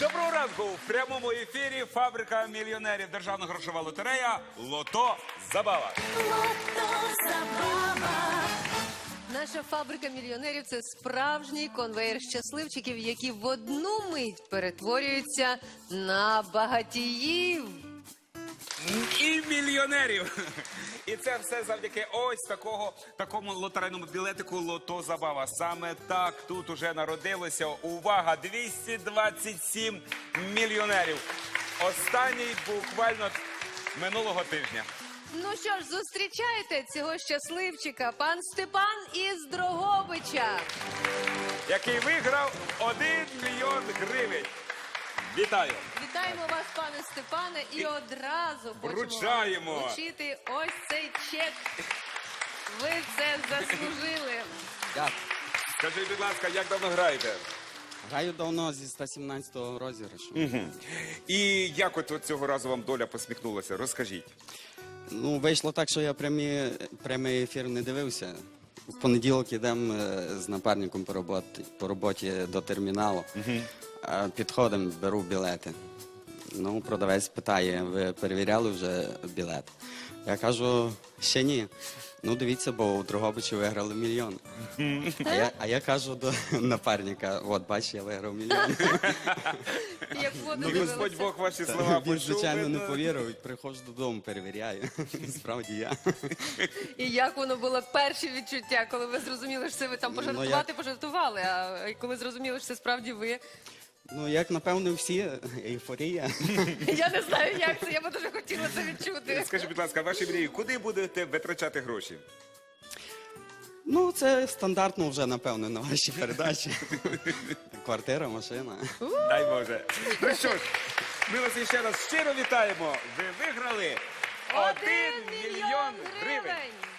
Доброго ранку! В прямому ефірі фабрика мільйонерів Державна грошова лотерея Лото Забава. Наша фабрика мільйонерів це справжній конвейер щасливчиків, які в одну мить перетворюються на багатіїв. І мільйонерів. І це все завдяки ось такого такому лотерейному білетику Лото Забава. Саме так тут уже народилося. Увага! 227 мільйонерів. Останній буквально минулого тижня. Ну що ж, зустрічайте цього щасливчика, пан Степан із Дрогобича. який виграв 1 мільйон гривень. Вітаю! Вітаємо вас, пане Степане, і одразу хочемо Вручаємо. вам вручити ось цей чек. Ви це заслужили. Дякую. Скажіть, будь ласка, як давно граєте? Граю давно зі 117-го розіграшу. І як от, от цього разу вам доля посміхнулася? Розкажіть. Ну, вийшло так, що я прямі, прямий ефір не дивився. В понеділок йдемо е, з напарником по роботі, по роботі до терміналу. Підходимо, беру білети. Ну, продавець питає, ви перевіряли вже білет? Я кажу, ще ні. Ну, дивіться, бо у Дрогобичі виграли мільйон. А я, а я кажу до напарника: от бач, я виграв мільйон. Як воду Ну, дивилися. Господь Бог ваші слова Він, почув. звичайно, не видно. повірив. Приходжу додому, перевіряю. Справді я. І як воно було перші відчуття, коли ви зрозуміли, що це ви там Ну, пожартувати, пожартували, а коли зрозуміли, що це справді ви. Ну, як напевно, всі, ейфорія. Я не знаю, як це, я би дуже хотіла це відчути. Скажіть, будь ласка, ваші мрії, куди будете витрачати гроші? Ну, це стандартно вже, напевно, на вашій передачі. Квартира, машина. Дай Боже. Ну що ж, ми вас ще раз щиро вітаємо. Ви виграли один мільйон гривень.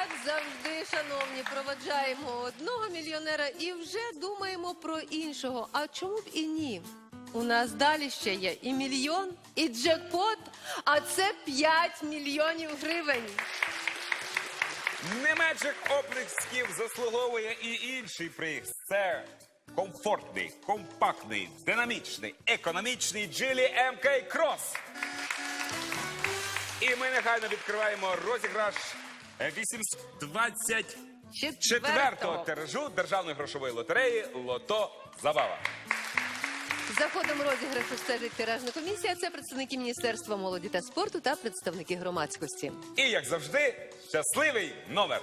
Так завжди, шановні, проводжаємо одного мільйонера і вже думаємо про іншого. А чому б і ні? У нас далі ще є і мільйон, і джекпот, а це 5 мільйонів гривень. Не менших оплесків заслуговує і інший приз. Це комфортний, компактний, динамічний, економічний джилі МК Крос. І ми негайно відкриваємо розіграш 824-го Четвертого. тиражу Державної грошової лотереї Лото Забава. За ходом розіграшу стежить тиражна комісія. Це представники Міністерства молоді та спорту та представники громадськості. І як завжди, щасливий номер.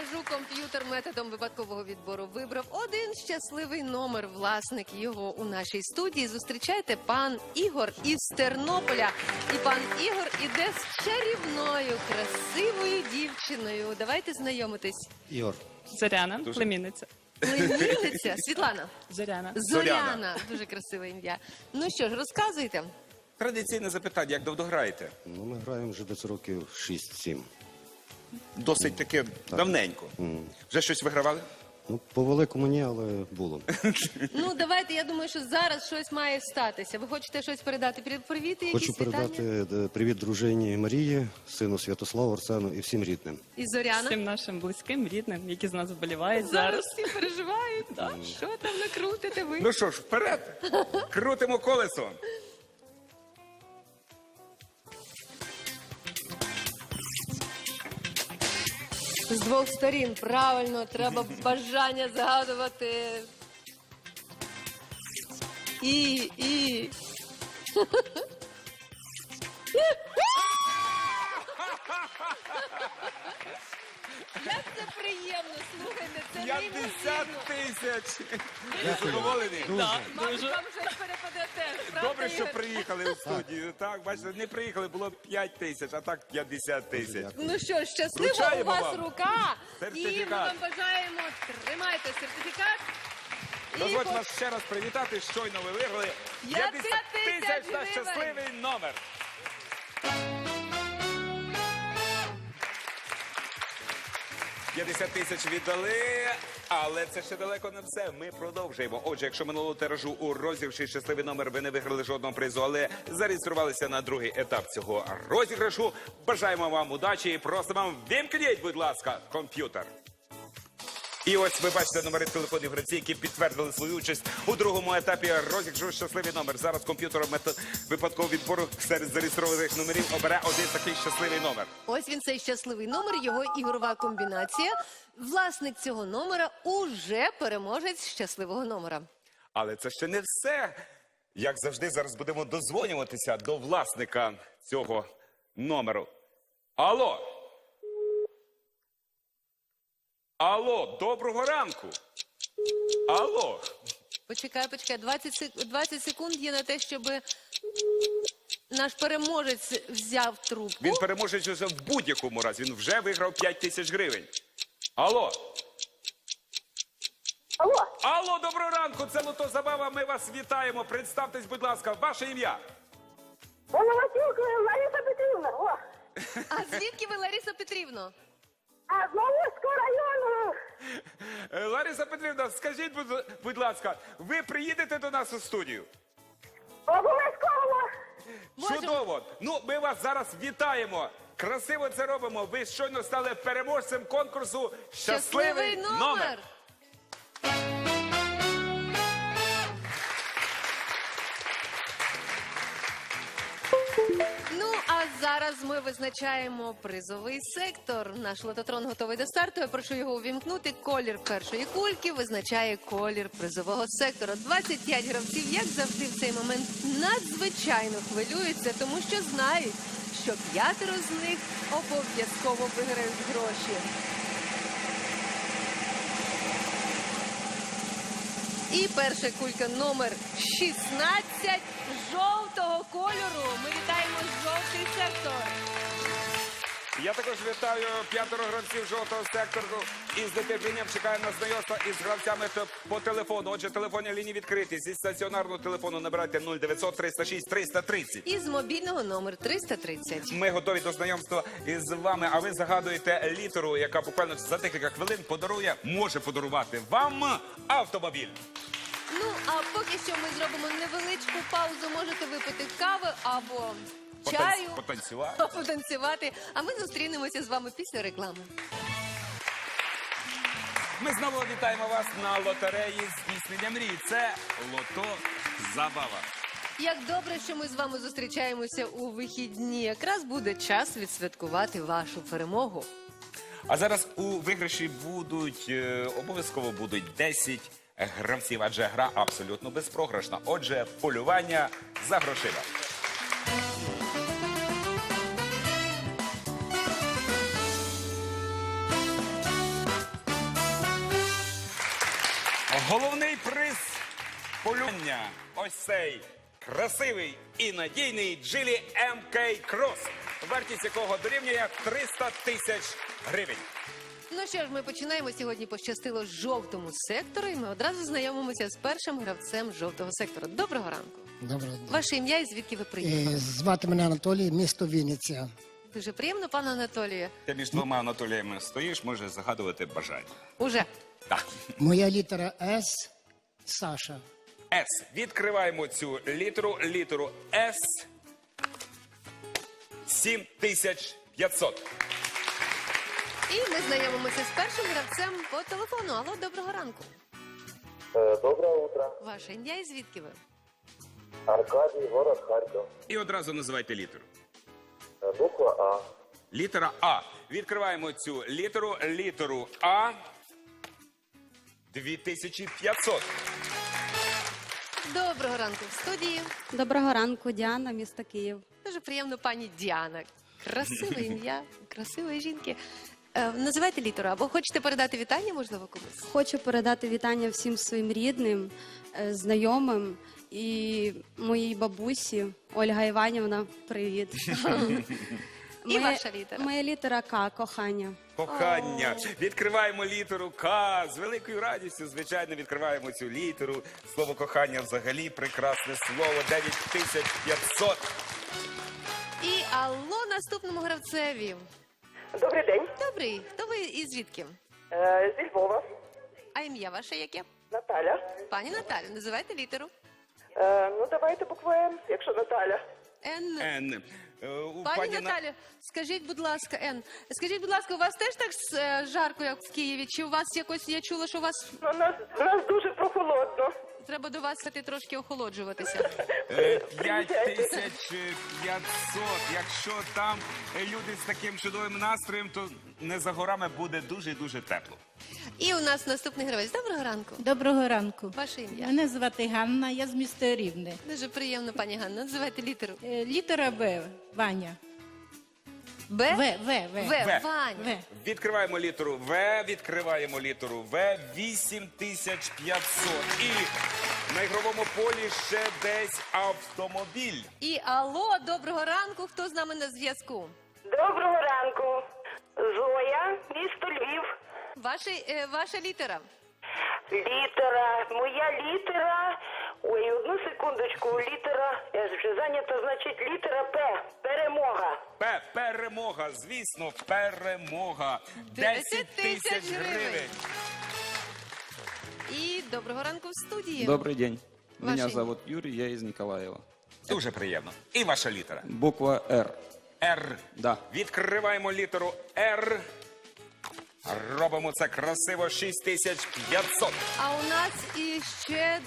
Тиражу комп'ютер методом випадкового відбору вибрав один щасливий номер. Власник його у нашій студії. Зустрічайте пан Ігор із Тернополя. І пан Ігор іде з чарівною, красивою дівчиною. Давайте знайомитись. Ігор, Зоряна, племінниця. Племінниця Світлана. Зоряна. Зоряна. Зоряна. Дуже красиве ім'я. Ну що ж, розказуйте. Традиційне запитання, як давно граєте? ну ми граємо вже десь років 6-7. Досить таке давненько. Вже щось вигравали? Ну, по великому ні, але було. Ну давайте. Я думаю, що зараз щось має статися. Ви хочете щось передати? Привіт, привіт, якісь Хочу вітання? передати е, привіт дружині Марії, сину Святославу, Арсену і всім рідним. І Зоряна. Всім нашим близьким, рідним, які з нас вболівають Зараз зараз. всі переживають. Да. Що там накрутите ви? Ну що ж, вперед! Крутимо колесо. З двох сторін правильно, треба бажання згадувати. І, і. Як це приємно, слухайте, це 50 неймовірно. тисяч! Ви задоволені? Так, Мабуть, дуже. вам щось перепаде теж, правда, Добре, що Ігор? приїхали в студію. Так, бачите, не приїхали, було 5 тисяч, а так 50 тисяч. Ну що, щаслива у Вручаємо вас вам рука. І ми сертифікат. вам бажаємо, тримайте сертифікат. І Дозвольте по- вас ще раз привітати. Щойно ви виграли 50 50 тисяч на гривень. щасливий номер. «50 тисяч віддали, але це ще далеко не все. Ми продовжуємо. Отже, якщо минулого тиражу у розіграші щасливий номер ви не виграли жодного призу, але зареєструвалися на другий етап цього розіграшу. Бажаємо вам удачі і просимо вам вімкніть, будь ласка, комп'ютер. І ось ви бачите номери телефонів гравців, які підтвердили свою участь у другому етапі розіграшу щасливий номер. Зараз комп'ютером випадкового відбору серед зареєстрованих номерів обере один такий щасливий номер. Ось він цей щасливий номер, його ігрова комбінація. Власник цього номера уже переможець щасливого номера. Але це ще не все. Як завжди, зараз будемо дозвонюватися до власника цього номеру. Алло. Алло, доброго ранку. Алло. Почекай, почекай, 20, сек- 20 секунд є на те, щоб наш переможець взяв трубку. Він переможе вже в будь-якому разі. Він вже виграв 5 тисяч гривень. Алло. Алло, Алло, доброго ранку. Це Лото Забава. Ми вас вітаємо. Представтесь, будь ласка, ваше ім'я. Головатюк Лариса Петрівна. О, А звідки ви, Лариса Петрівна? А з Новоського району. Е, Лариса Петрівна, скажіть, будь, будь ласка, ви приїдете до нас у студію? Обов'язково. Можемо. Чудово! Ну, ми вас зараз вітаємо. Красиво це робимо. Ви щойно стали переможцем конкурсу Щасливий, номер. Зараз ми визначаємо призовий сектор. Наш лототрон готовий до старту. Я прошу його увімкнути. Колір першої кульки визначає колір призового сектора. 25 гравців, як завжди, в цей момент надзвичайно хвилюються, тому що знають, що п'ятеро з них обов'язково виграють гроші. І перша кулька номер 16 жовтого кольору. Ми вітаємо жовтий сектор. Я також вітаю п'ятеро гравців жовтого сектору і з нетерпінням чекаю на знайомство із гравцями по телефону. Отже, телефонні лінії відкриті. Зі стаціонарного телефону набирайте 0900 306 330. І з мобільного номер 330. Ми готові до знайомства із вами, а ви загадуєте літеру, яка буквально за декілька хвилин подарує, може подарувати вам автомобіль. Ну а поки що ми зробимо невеличку паузу. Можете випити кави або чаю, Потанцювати. потанцювати. А ми зустрінемося з вами після реклами. Ми знову вітаємо вас на лотереї здійснення мрій. Це лото забава. Як добре, що ми з вами зустрічаємося у вихідні. Якраз буде час відсвяткувати вашу перемогу. А зараз у виграші будуть е, обов'язково будуть 10 гравців, адже гра абсолютно безпрограшна. Отже, полювання за грошима. Полювання. Ось цей красивий і надійний джилі МК Крос, вартість якого дорівнює 300 тисяч гривень. Ну що ж, ми починаємо сьогодні. Пощастило жовтому сектору, і ми одразу знайомимося з першим гравцем жовтого сектора. Доброго ранку. Доброго дня. Ваше ім'я і звідки ви приїхали? Е, Звати мене Анатолій, місто Вінниця. Дуже приємно, пане Анатолію. Ти між двома Анатоліями стоїш, може загадувати бажання. Уже Так. Моя літера С Саша. С. Відкриваємо цю літеру. Літеру С. 7500. і ми знайомимося з першим гравцем по телефону. Алло, доброго ранку. Э, Доброе утро. Ваше ім'я і звідки ви? Аркадий, город Харьков. І одразу називайте літеру. Э, Буква А. Літера А. Відкриваємо цю літеру. Літеру А. 2500. Доброго ранку в студії. Доброго ранку, Діана, місто Київ. Дуже приємно, пані Діана. Красиве ім'я, красивої жінки. Е, називайте літеру, або хочете передати вітання, можливо, комусь? Хочу передати вітання всім своїм рідним, е, знайомим і моїй бабусі Ольга Іванівна. Привіт. І ваша літера? Моя літера К, кохання. Кохання. Відкриваємо літеру К. З великою радістю, звичайно, відкриваємо цю літеру. Слово кохання взагалі прекрасне слово. 9500. І алло наступному гравцеві. Добрий день. Добрий, хто ви і звідки? Е, Зі Львова. А ім'я ваше яке? Наталя. Пані Наталю, називайте літеру. Е, ну давайте букву Н, якщо Наталя. Н. Н. Е, у Пані На- Наталю, скажіть, будь ласка, Н, скажіть, будь ласка, у вас теж так е, жарко, як в Києві? Чи у вас якось, я чула, що у вас Ну, нас, нас дуже прохолодно. треба до вас йти трошки охолоджуватися? Е, 5500. Якщо там е, люди з таким чудовим настроєм, то не за горами буде дуже і дуже тепло. І у нас наступний гравець. Доброго ранку. Доброго ранку. Ваше ім'я. Мене звати Ганна, я з міста Рівне. Дуже приємно, пані Ганна. Називайте літеру. Е, Літера Б. Ваня. Б? В, В, В. В. В. Ваня. В. Відкриваємо літеру В, відкриваємо літеру В 8500. І на ігровому полі ще десь автомобіль. І алло, доброго ранку. Хто з нами на зв'язку? Доброго ранку. Зоя, місто Львів. Ваші, е, ваша літера. Літера. Моя літера. Ой, одну секундочку. Літера. Я ж вже зайнята, значить літера П. Перемога. П. Перемога. Звісно, перемога. 10 тисяч гривень. І доброго ранку в студії. Добрый день. Меня имя? зовут Юрий, я из Николаева. Дуже приємно. І ваша літера. Буква Р. Р. Да. Відкриваємо літеру Р. Робимо це красиво 6500. А у нас іще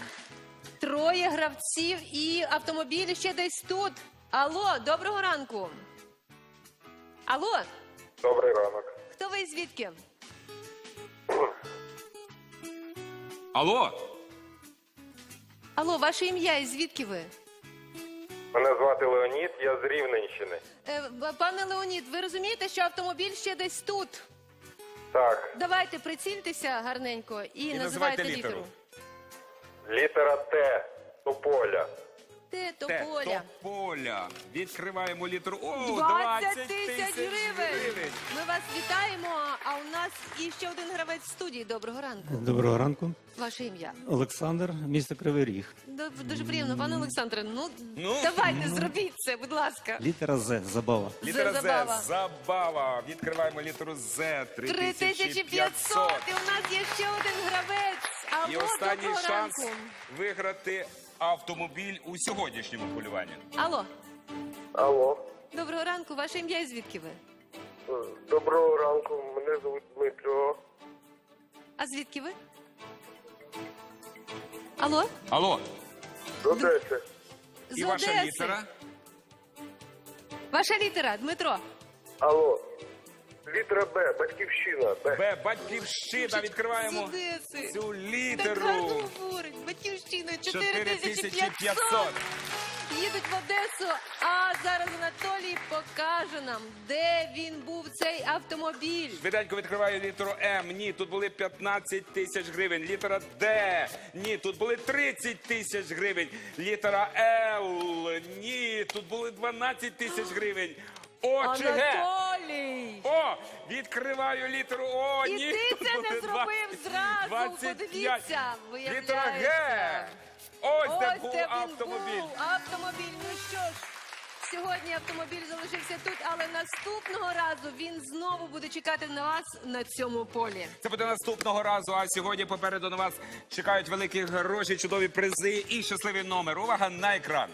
троє гравців і автомобіль ще десь тут. Алло, доброго ранку. Алло, Добрий ранок. хто ви і звідки? Алло. Алло, ваше ім'я і звідки ви? Мене звати Леонід, я з Рівненщини. Е, б- пане Леонід, ви розумієте, що автомобіль ще десь тут? Так, Давайте прицільтеся гарненько і, І називайте називайте літеру. літеру. літера Т. Тополя. Те, Т. тополя. Тополя. Відкриваємо літеру. О, 20 тисяч гривень. Ми вас вітаємо. А у нас іще один гравець в студії. Доброго ранку. Доброго ранку. Ваше ім'я. Олександр, місто Кривий Ріг. Ду- Дуже приємно, пане Олександре. Ну, Ну? давайте, зробіть це, будь ласка. Літера З. Забава. Літера З, З. забава. Забава. Відкриваємо літеру З. 3500. 3500. І у нас є ще один гравець. Алло, І останній доброго шанс ранку. виграти автомобіль у сьогоднішньому полюванні. Алло, Алло. доброго ранку. Ваше ім'я і звідки ви? Доброго ранку, мене звуть Дмитро. А звідки ви? Алло? Алло. З Одеси. З І ваша Одеси. літера? Ваша літера, Дмитро. Алло. Літера Б, батьківщина. Б. Б. Батьківщина. Відкриваємо З Одеси. цю Так літеру. гарно говорить. Батьківщина 4500. 4500. Їдуть в Одесу, а зараз Анатолій покаже нам, де він був цей автомобіль. Швиденько відкриваю літеру М. Ні, тут були 15 тисяч гривень. Літера Д. Ні, тут були 30 тисяч гривень. Літера Л. Ні, тут були 12 тисяч гривень. О, чи Г. Анатолій! О, відкриваю літеру О. І ні, ти тут це не зробив 20, зразу. 25. Подивіться, Літера Г. виявляється. Ось, де був де він автомобіль. був. Автомобіль. Ну що ж, сьогодні автомобіль залишився тут, але наступного разу він знову буде чекати на вас на цьому полі. Це буде наступного разу. А сьогодні попереду на вас чекають великі гроші, чудові призи і щасливий номер. Увага на екран.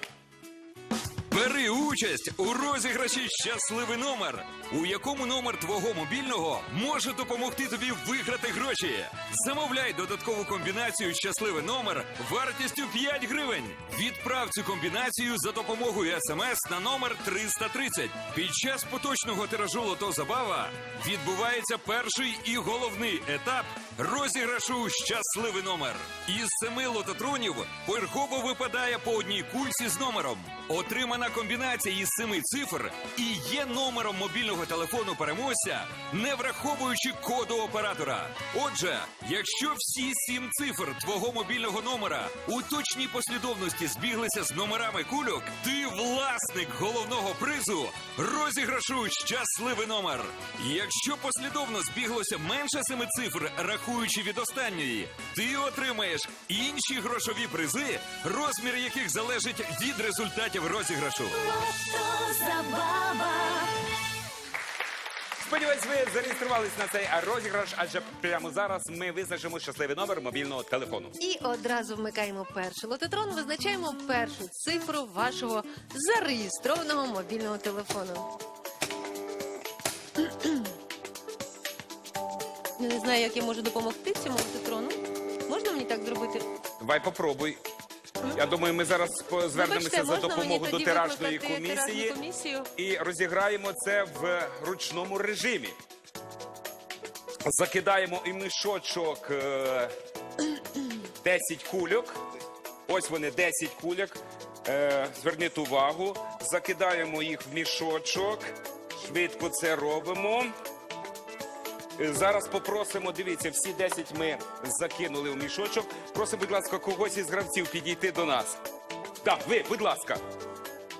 Бери участь у розіграші щасливий номер, у якому номер твого мобільного може допомогти тобі виграти гроші. Замовляй додаткову комбінацію щасливий номер вартістю 5 гривень. Відправ цю комбінацію за допомогою смс на номер 330. Під час поточного тиражу лото забава відбувається перший і головний етап розіграшу щасливий номер. Із семи лототронів порядково випадає по одній кульці з номером. Отримана комбінація із семи цифр і є номером мобільного телефону переможця, не враховуючи коду оператора. Отже, якщо всі сім цифр твого мобільного номера у точній послідовності збіглися з номерами кульок, ти власник головного призу розіграшу щасливий номер. Якщо послідовно збіглося менше семи цифр, рахуючи від останньої, ти отримаєш інші грошові призи, розмір яких залежить від результатів розіграшу. Сподіваюсь, ви зареєструвались на цей розіграш, адже прямо зараз ми визначимо щасливий номер мобільного телефону. І одразу вмикаємо перший лототрон, визначаємо першу цифру вашого зареєстрованого мобільного телефону. Не знаю, як я можу допомогти цьому лототрону. Можна мені так зробити? Давай попробуй. Я думаю, ми зараз звернемося за можна допомогою до тиражної комісії і розіграємо це в ручному режимі. Закидаємо і мішочок е, 10 кульок. Ось вони 10 кульок. Е, Зверніть увагу. Закидаємо їх в мішочок. Швидко це робимо. Зараз попросимо, дивіться, всі 10 ми закинули в мішочок. Просимо, будь ласка, когось із гравців підійти до нас. Так, ви, будь ласка.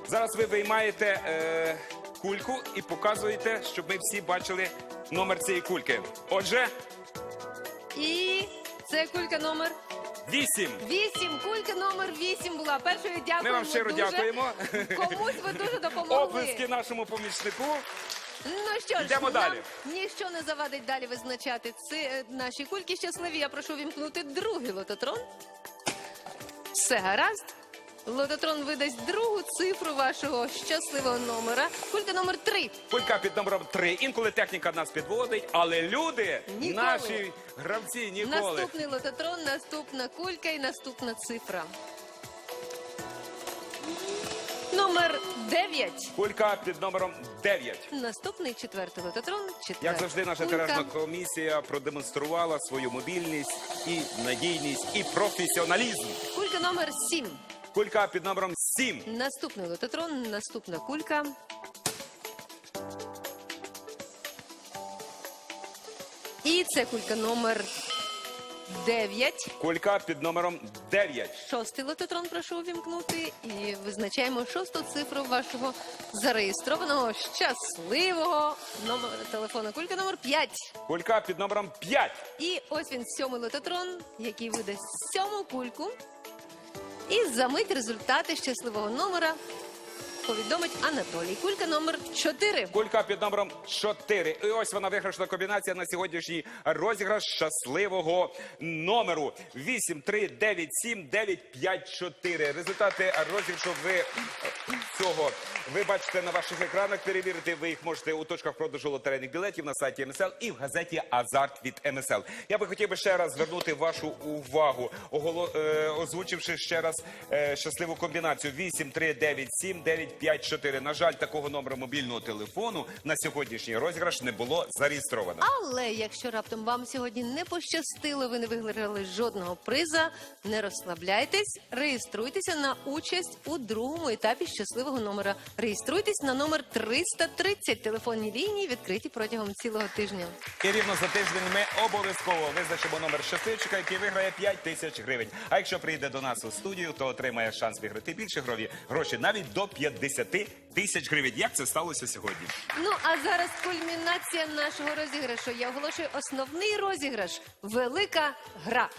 Зараз ви виймаєте е, кульку і показуєте, щоб ми всі бачили номер цієї кульки. Отже, І це кулька номер 8. 8. Кулька номер 8 була. Першою дякуємо Ми вам щиро дуже. дякуємо. Комусь ви дуже допомогли. Оплески нашому помічнику. Ну що ж, Йдемо нам далі. ніщо не завадить далі визначати ці е, наші кульки щасливі. Я прошу вімкнути другий лототрон. Все гаразд. Лототрон видасть другу цифру вашого щасливого номера. Кулька номер 3. Кулька під номером 3. Інколи техніка нас підводить, але люди, Ніколи. наші гравці, ніколи. Наступний лототрон, наступна кулька і наступна цифра. Номер 9. Кулька під номером 9. Наступний четвертий лототрон. Четвертий. Як завжди, наша кулька. тиражна комісія продемонструвала свою мобільність і надійність, і професіоналізм. Кулька номер 7. Кулька під номером 7. Наступний лототрон, наступна кулька. І це кулька номер 9. Кулька під номером 9. Шостий лототрон прошу увімкнути. І визначаємо шосту цифру вашого зареєстрованого щасливого номера телефону. Кулька номер 5. Кулька під номером 5. І ось він сьомий лототрон, який видасть сьому кульку. І за мить результати щасливого номера повідомить Анатолій. Кулька номер 4. Кулька під номером 4. І ось вона виграшна комбінація на сьогоднішній розіграш щасливого номеру. 8, 3, 9, 7, 9, 5, 4. Результати розіграшу ви цього ви бачите на ваших екранах. Перевірити ви їх можете у точках продажу лотерейних білетів на сайті МСЛ і в газеті Азарт від МСЛ. Я би хотів би ще раз звернути вашу увагу, оголо- е, озвучивши ще раз е, щасливу комбінацію 8, 3, 9, 7, 9, 5, 4. На жаль, такого номера мобільного телефону на сьогоднішній розіграш не було зареєстровано. Але якщо раптом вам сьогодні не пощастило, ви не виграли жодного приза, не розслабляйтесь, реєструйтеся на участь у другому етапі щасливого номера. Реєструйтесь на номер 330. Телефонні лінії відкриті протягом цілого тижня. І рівно за тиждень ми обов'язково визначимо номер щасливчика, який виграє 5 тисяч гривень. А якщо прийде до нас у студію, то отримає шанс виграти більше грові гроші навіть до 50 тисяч гривень. Як це сталося сьогодні? Ну а зараз кульмінація нашого розіграшу. Я оголошую основний розіграш велика гра.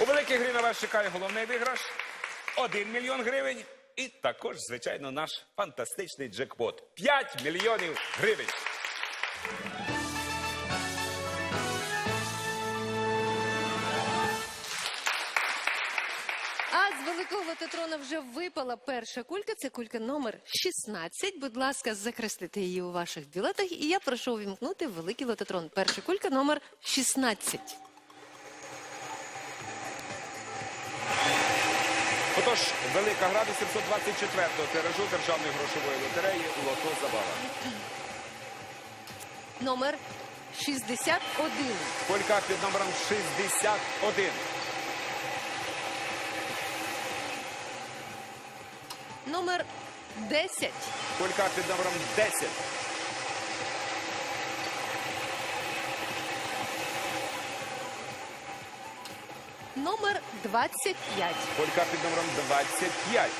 У великій грі на вас чекає головний виграш 1 мільйон гривень. І також, звичайно, наш фантастичний джекпот 5 мільйонів гривень. А з великого лототрона вже випала перша кулька. Це кулька номер 16. Будь ласка, закреслити її у ваших білетах. І я прошу увімкнути великий лототрон. Перша кулька номер 16. Отож, велика гра 824-го тиражу державної грошової лотереї Лото Забава. Номер 61. Колька під номером 61. Номер 10. Колька під номером 10. Номер 25. Колька під номером 25.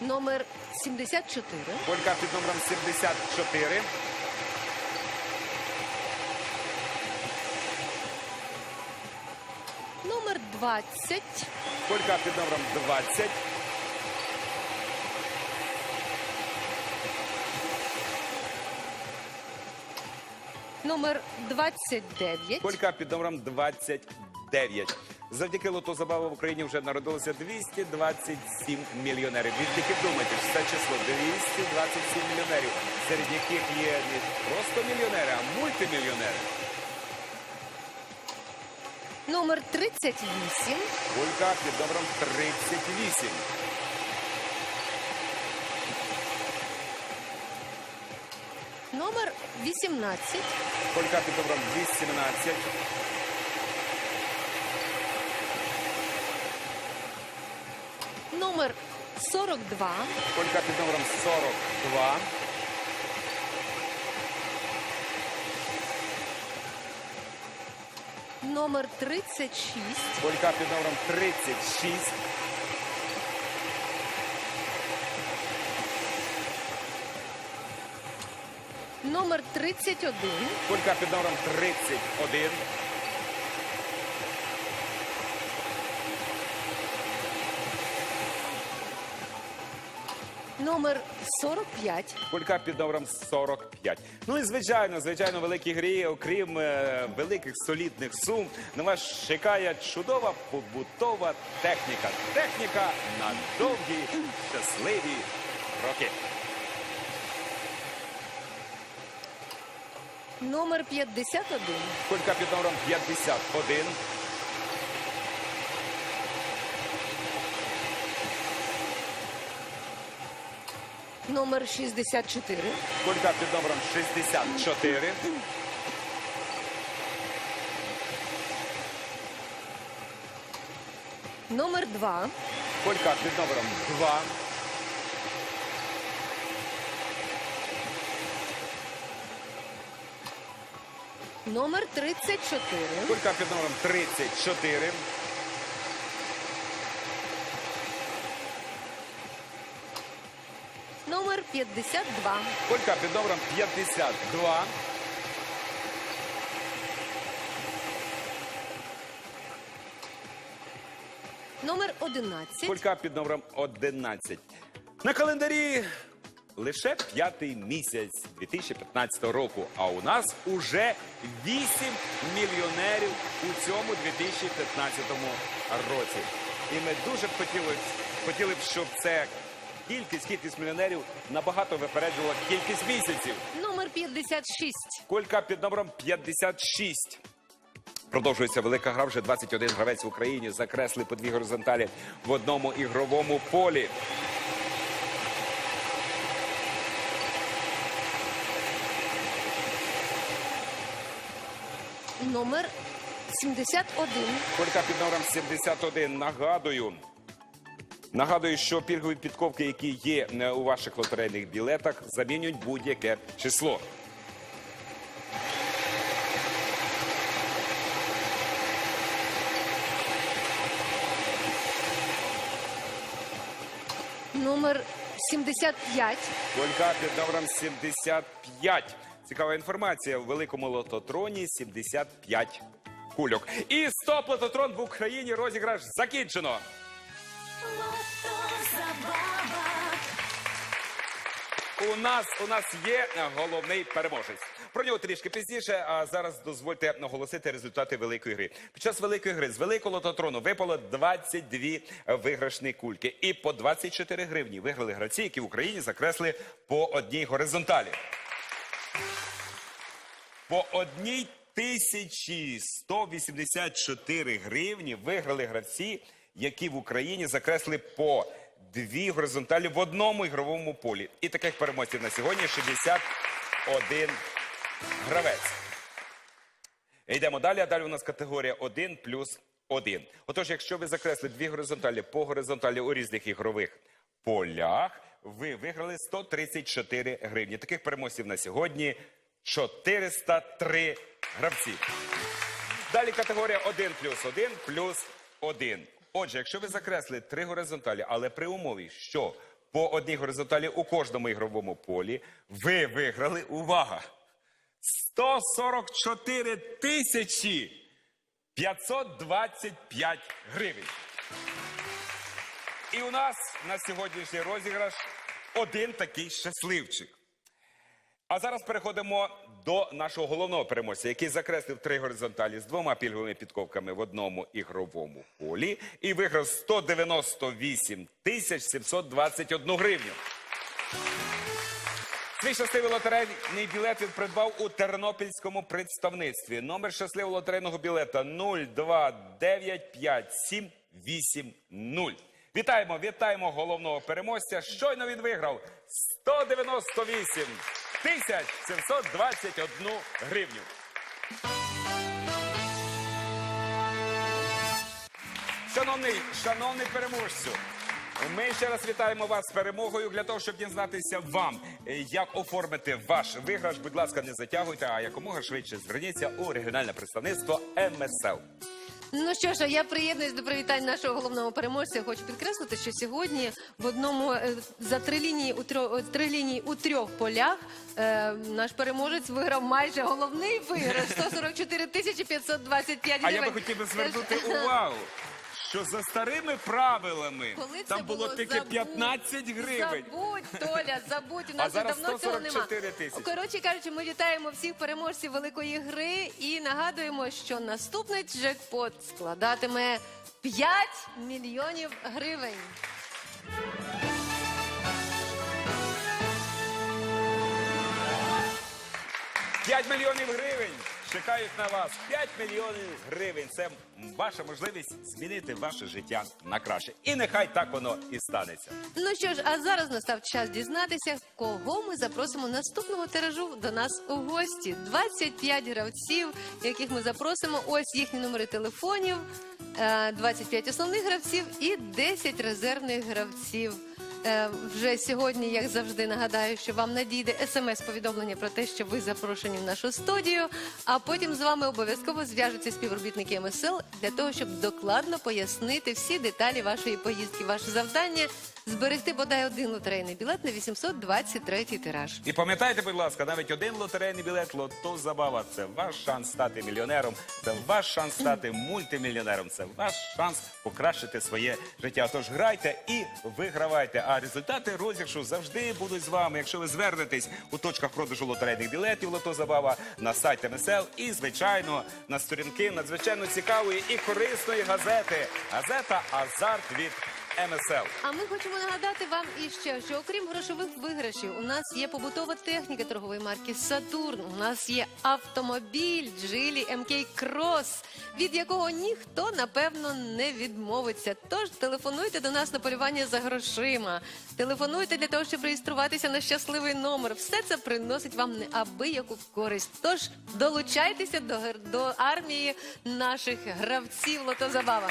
Номер 74. Колька під номером 74. 20. Кулька під номером 20. Номер 29. Кулька під номером 29. Завдяки лото забави в Україні вже народилося 227 мільйонерів. Відтільки думайте, що це число 227 мільйонерів, серед яких є не просто мільйонери, а мультимільйонери. Номер 38. Кулька під номером 38. Номер 18. Кулька під номером 18. Номер 42. Кулька під номером 42. Номер 36. Кулька під номером 36. Номер 31. Кулька під номером 31. Номер 45. Кулька під номером 45. Ну і звичайно, звичайно, в великій грі, окрім е, великих солідних сум, на вас чекає чудова побутова техніка. Техніка на довгі щасливі роки. Номер 51. Кулька під номером 51. Номер 64. Кулька під номером 64. Номер 2. Кулька під номером 2. Номер 34. Кулька під номером 34. Номер 52. Кулька під номером 52. Номер 11. Кулька під номером 11. На календарі лише п'ятий місяць 2015 року. А у нас уже 8 мільйонерів у цьому 2015 році. І ми дуже б хотіли, хотіли б, щоб це кількість, кількість мільйонерів набагато випереджувала кількість місяців. Номер 56. Кулька під номером 56. Продовжується велика гра. Вже 21 гравець в Україні закресли по дві горизонталі в одному ігровому полі. Номер 71. Кулька під номером 71. Нагадую. Нагадую, що пільгові підковки, які є е, у ваших лотерейних білетах, замінюють будь-яке число. Номер 75. Колька під номером 75. Цікава інформація. В великому лототроні 75 кульок. І стоп лототрон в Україні розіграш закінчено. У нас у нас є е, головний переможець. Про нього трішки пізніше. А зараз дозвольте наголосити результати великої гри. Під час великої гри з великого лототрону випало 22 виграшні кульки, і по 24 гривні виграли гравці, які в Україні закресли по одній горизонталі. По одній тисячі 184 гривні виграли гравці, які в Україні закресли по дві горизонталі в одному ігровому полі. І таких переможців на сьогодні 61 гравець. Йдемо далі, а далі у нас категорія 1 плюс 1. Отож, якщо ви закресли дві горизонталі по горизонталі у різних ігрових полях, ви виграли 134 гривні. Таких переможців на сьогодні 403 гравці. Далі категорія 1 плюс 1 плюс 1. Отже, якщо ви закресли три горизонталі, але при умові, що по одній горизонталі у кожному ігровому полі, ви виграли, увага, 144 тисячі 525 гривень. І у нас на сьогоднішній розіграш один такий щасливчик. А зараз переходимо до нашого головного переможця, який закреслив три горизонталі з двома пільговими підковками в одному ігровому полі і виграв 198 тисяч 721 гривню. Свій щасливий лотерейний білет він придбав у тернопільському представництві. Номер щасливого лотерейного білета 0295780. Вітаємо, вітаємо головного переможця. Щойно він виграв 198 тисяч 721 гривню. Шановний, шановний переможцю, ми ще раз вітаємо вас з перемогою для того, щоб дізнатися вам, е, як оформити ваш виграш. Будь ласка, не затягуйте, а якомога швидше зверніться у регіональне представництво МСЛ. Ну що ж, а я приєднуюсь до привітань нашого головного переможця. Хочу підкреслити, що сьогодні в одному е, за три лінії у трьох три лінії у трьох полях е, наш переможець виграв майже головний виграш. 144 тисячі 525 А я би хотів би звернути увагу, що за старими правилами Коли це там було тільки Забудь. 15 гривень. Забудь, Толя, забудь. У нас вже зараз давно цього нема. 144 тисячі. Коротше кажучи, ми вітаємо всіх переможців великої гри і нагадуємо, що наступний джекпот складатиме 5 мільйонів гривень. 5 мільйонів гривень чекають на вас. 5 мільйонів гривень. Це ваша можливість змінити ваше життя на краще. І нехай так воно і станеться. Ну що ж, а зараз настав час дізнатися, кого ми запросимо наступного тиражу до нас у гості. 25 гравців, яких ми запросимо. Ось їхні номери телефонів, е, 25 основних гравців і 10 резервних гравців. Е, Вже сьогодні, як завжди, нагадаю, що вам надійде смс-повідомлення про те, що ви запрошені в нашу студію. А потім з вами обов'язково зв'яжуться співробітники МСЛ для того, щоб докладно пояснити всі деталі вашої поїздки. Ваше завдання зберегти бодай один лотерейний білет на 823 тираж. І пам'ятайте, будь ласка, навіть один лотерейний білет лото забава. Це ваш шанс стати мільйонером, це ваш шанс стати мультимільйонером, це ваш шанс покращити своє життя. Тож грайте і вигравайте. А результати розіграшу завжди будуть з вами. Якщо ви звернетесь у точках продажу лотерейних білетів Лото Забава на сайт МСЛ і, звичайно, на сторінки надзвичайно цікавої і корисної газети. Газета Азарт від МСЛ. А ми хочемо нагадати вам іще, що окрім грошових виграшів, у нас є побутова техніка торгової марки Сатурн. У нас є автомобіль Джилі МК Крос, від якого ніхто напевно не відмовиться. Тож телефонуйте до нас на полювання за грошима. Телефонуйте для того, щоб реєструватися на щасливий номер. Все це приносить вам неабияку користь. Тож долучайтеся до, до армії наших гравців Лото Забава.